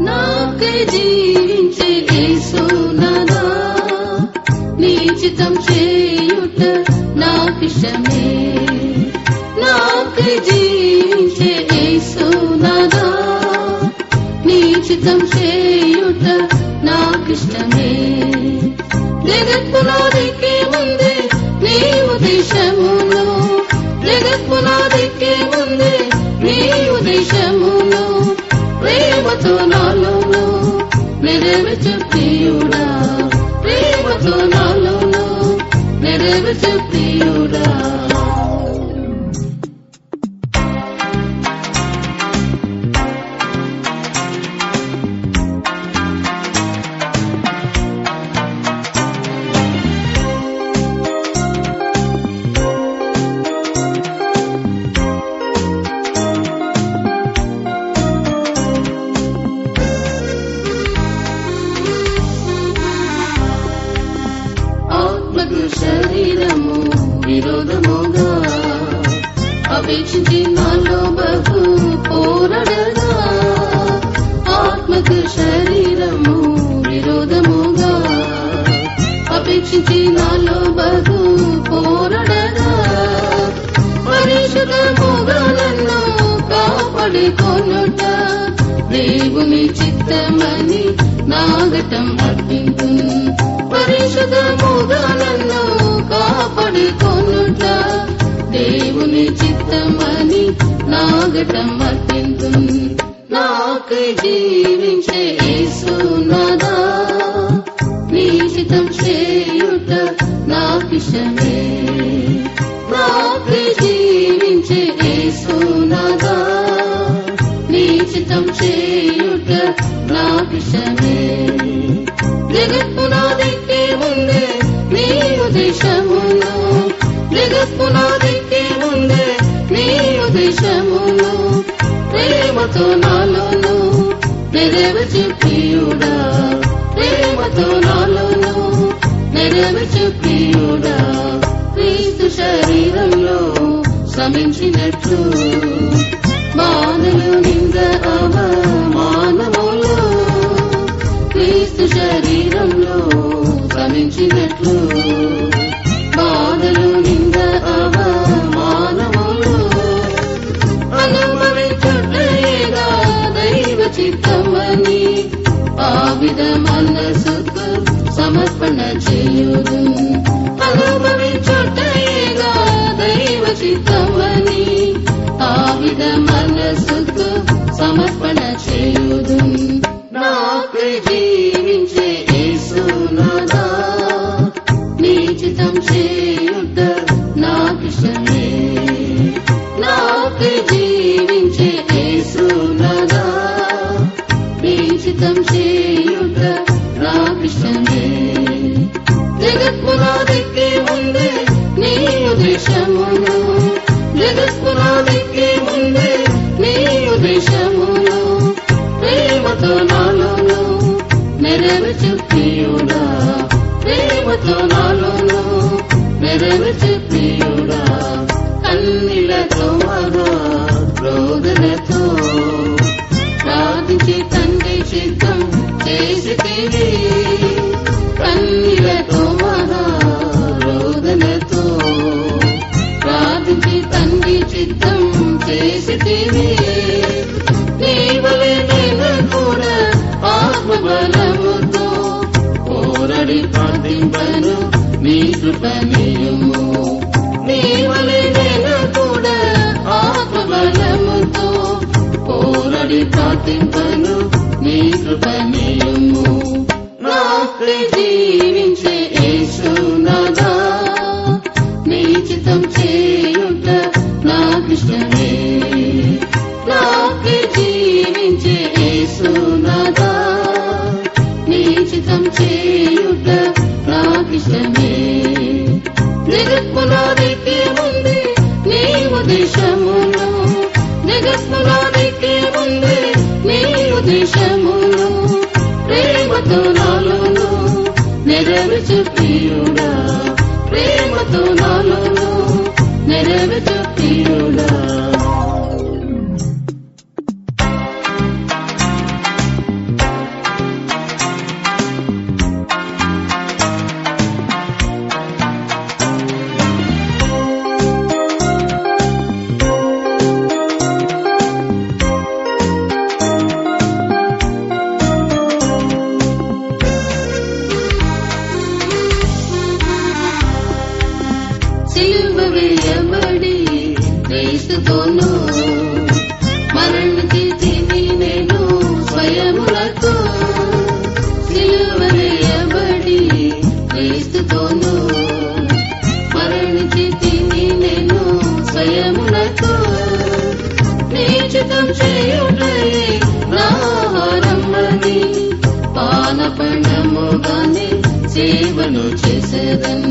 నాకై జీవించే యేసునాథా నీ చిత్తం చేయుట నాకిష్టమే నాకై జీవించే యేసునాథా నీ చిత్తం చేయుట నాకిష్టమే జగత్పునాదికి ముందే నీ ఉద్దేశమును జగత్పునాదికి ముందే నీ ఉద్దేశమును ప్రేమతో నా నెరవేర్చు ప్రియుడా ప్రేమతో ఆత్మకు శరీరము విరోధముగా అపేక్షించి నాలో బహు పోరాడగా పరిశుద్ధముగా నన్ను కాపాడుకొనుట దేవుని చిత్తమని నాగటం అర్పించు పరిశుద్ధముగా నన్ను కాపాడుకొనుట దేవుని చిత్తమని నాగటం అర్పించు నా నాకు జీవించే యేసునాథా నీ చిత్తం చేయుట నాకిష్టమే జీవించే నీ చేయుట నీ ఉద్దేశమును నీ ఉద్దేశమును ప్రేమతో నా నెరవేర్చు ప్రియుడా ప్రేమతో నాలోను నెరవేర్చు ప్రియుడా క్రీస్తు శరీరంలో శ్రమించినట్లు మానలు నింద అవమానములు. క్రీస్తు శరీరంలో శ్రమించినట్లు అవిధ మనసుకు సమర్పణ చేయుదు. అనుభవించుటేగా దైవ చిత్తమని ఆవిధ మనసుకు సమర్పణ చేయుదు. నాకు జీవించే యేసునాథా నీ చిత్తం చేయుట నాకిష్టమే నాకు జీవించే యేసునాథా నీ చిత్తం చేయుట జగత్పునాదికి ముందే నీ ఉద్దేశమును. జగత్పునాదికి ముందే నీ ఉద్దేశమును. ప్రేమతో నాలోను నెరవేర్చు ప్రియుడా ప్రేమతో నాలోను నెరవేర్చు ప్రియుడా కన్నిలతో మహా రోదనతో ప్రార్థించి తండ్రి చిత్తం చేసి కన్నిలతో బలముతో పోరడి ప్రార్థింపను నీ కృపనీయము నీవలే నేను కూడా ఆత్మబలముతో పోరడి ప్రార్థింపను నీ కృప చేయుట నాకిష్టమే. జగత్పునాదికి ముందే నీ ఉద్దేశమును జగత్పునాదికి ముందే నీ ఉద్దేశమును ప్రేమతో నాలోను నెరవేర్చు ప్రియుడా. నన్ను చేసేదన్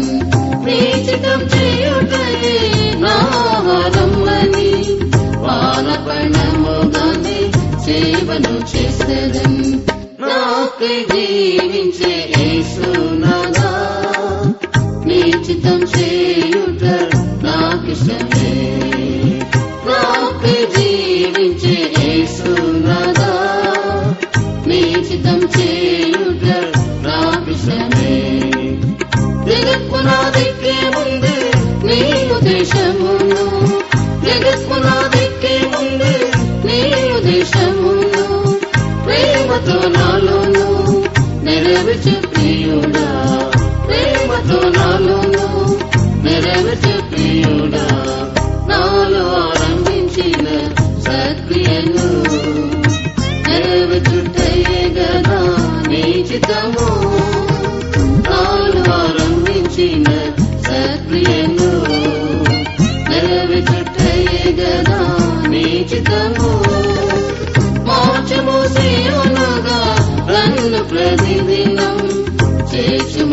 ప్రీచితం చేయుటయే నాహారమ్మని పానపణముగానే సేవను చేసేదన్ నాకు జీవించే యేసునాథా నీ చిత్తం చేయుట నాకిష్టమే. నెరవేర్చు ప్రియుడా ప్రేమతో నాలోను నెరవేర్చు ప్రియుడా నాలో ఆరంభించిన సత్క్రియను నెరవేర్చుటయే గదా నీ చిత్తము.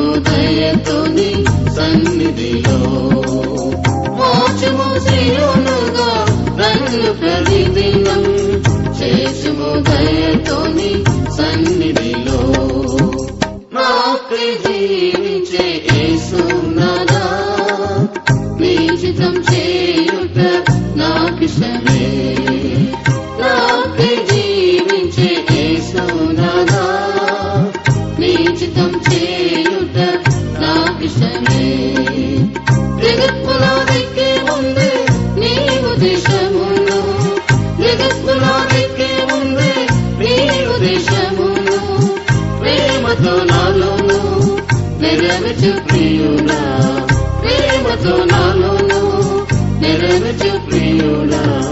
చేచుము దయతోని సన్నిధిలో. మోచము సియోనుగా నన్ను ప్రతిదినం చేచుము దయతోని సన్నిధిలో. నాకు జీవించే యేసునాథా నీ చిత్తం చేయుట నాకిష్టమే నాకు జీవించే యేసునాథా నీ చిత్తం చేయుట నాలోను నెరవేర్చు ప్రియుడా. ప్రేమతో నాలోను నెరవేర్చు ప్రియుడా.